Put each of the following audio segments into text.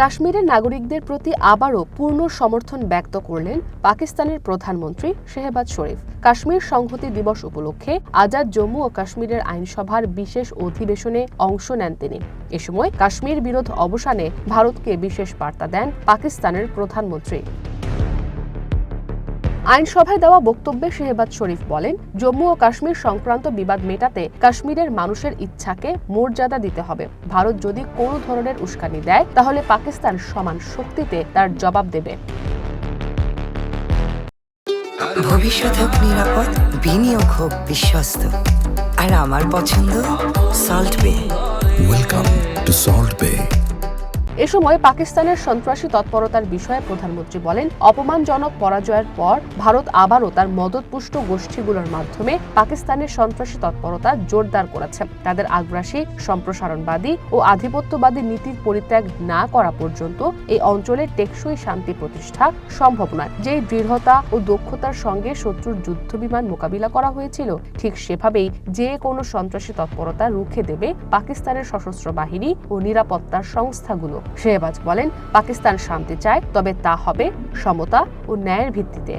কাশ্মীরের নাগরিকদের প্রতি আবারও পূর্ণ সমর্থন ব্যক্ত করলেন পাকিস্তানের প্রধানমন্ত্রী শেহবাজ শরীফ। কাশ্মীর সংহতি দিবস উপলক্ষে আজাদ জম্মু ও কাশ্মীরের আইনসভার বিশেষ অধিবেশনে অংশ নেন তিনি। এ সময় কাশ্মীর বিরোধ অবসানে ভারতকে বিশেষ বার্তা দেন পাকিস্তানের প্রধানমন্ত্রী। আইনসভায় দেওয়া বক্তব্যে শেহবাজ শরীফ বলেন জম্মু ও কাশ্মীর সংক্রান্ত বিবাদ মেটাতে কাশ্মীরের মানুষের ইচ্ছাকে মর্যাদা দিতে হবে। ভারত যদি কোনো ধরনের উস্কানি দেয় তাহলে পাকিস্তান সমান শক্তিতে তার জবাব দেবে। ভবিষ্যৎ হোক নিরাপদ বিনিয়োগ হোক বিশ্বস্ত। আর আমার পছন্দ সল্ট বে Welcome to Salt Bay. এ সময় পাকিস্তানের সন্ত্রাসী তৎপরতার বিষয়ে প্রধানমন্ত্রী বলেন, অপমানজনক পরাজয়ের পর ভারত আবারও তার মদতপুষ্ট গোষ্ঠীগুলোর মাধ্যমে পাকিস্তানের সন্ত্রাসী তৎপরতা জোরদার করেছে। তাদের আগ্রাসী, সম্প্রসারণবাদী ও আধিপত্যবাদী নীতির পরিত্যাগ না করা পর্যন্ত এই অঞ্চলে টেকসই শান্তি প্রতিষ্ঠা সম্ভব নয়। যেই দৃঢ়তা ও দক্ষতার সঙ্গে শত্রুর যুদ্ধবিমান মোকাবিলা করা হয়েছিল, ঠিক সেভাবেই যে কোনো সন্ত্রাসী তৎপরতা রুখে দেবে পাকিস্তানের সশস্ত্র বাহিনী ও নিরাপত্তার সংস্থাগুলো। শেহবাজ বলেন, পাকিস্তান শান্তি চায়, তবে তা হবে সমতা ও ন্যায়ের ভিত্তিতে।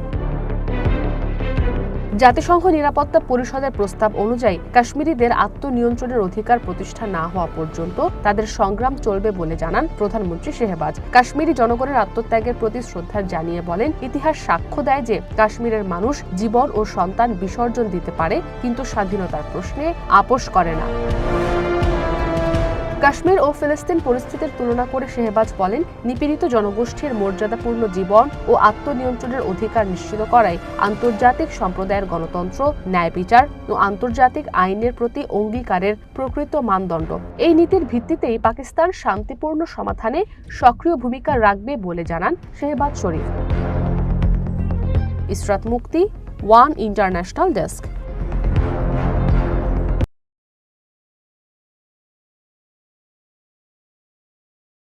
জাতিসংঘ নিরাপত্তা পরিষদের প্রস্তাব অনুযায়ী কাশ্মীরিদের আত্মনিয়ন্ত্রণের অধিকার প্রতিষ্ঠা না হওয়া পর্যন্ত তাদের সংগ্রাম চলবে বলে জানান প্রধানমন্ত্রী শেহবাজ। কাশ্মীরি জনগণের আত্মত্যাগের প্রতি শ্রদ্ধা জানিয়ে বলেন, ইতিহাস সাক্ষ্য দেয় যে কাশ্মীরের মানুষ জীবন ও সন্তান বিসর্জন দিতে পারে, কিন্তু স্বাধীনতার প্রশ্নে আপোষ করে না। কাশ্মীর ও ফিলিস্তিন পরিস্থিতির তুলনা করে শেহবাজ বলেন, নিপীড়িত জনগোষ্ঠীর মর্যাদাপূর্ণ জীবন ও আত্মনিয়ন্ত্রণের অধিকার নিশ্চিত করাই আন্তর্জাতিক সম্প্রদায়ের গণতন্ত্র, ন্যায় বিচার ও আন্তর্জাতিক আইনের প্রতি অঙ্গীকারের প্রকৃত মানদণ্ড। এই নীতির ভিত্তিতেই পাকিস্তান শান্তিপূর্ণ সমাধানে সক্রিয় ভূমিকা রাখবে বলে জানান শেহবাজ শরীফ। ইসরাত মুক্তি, ওয়ান ইন্টারন্যাশনাল ডেস্ক।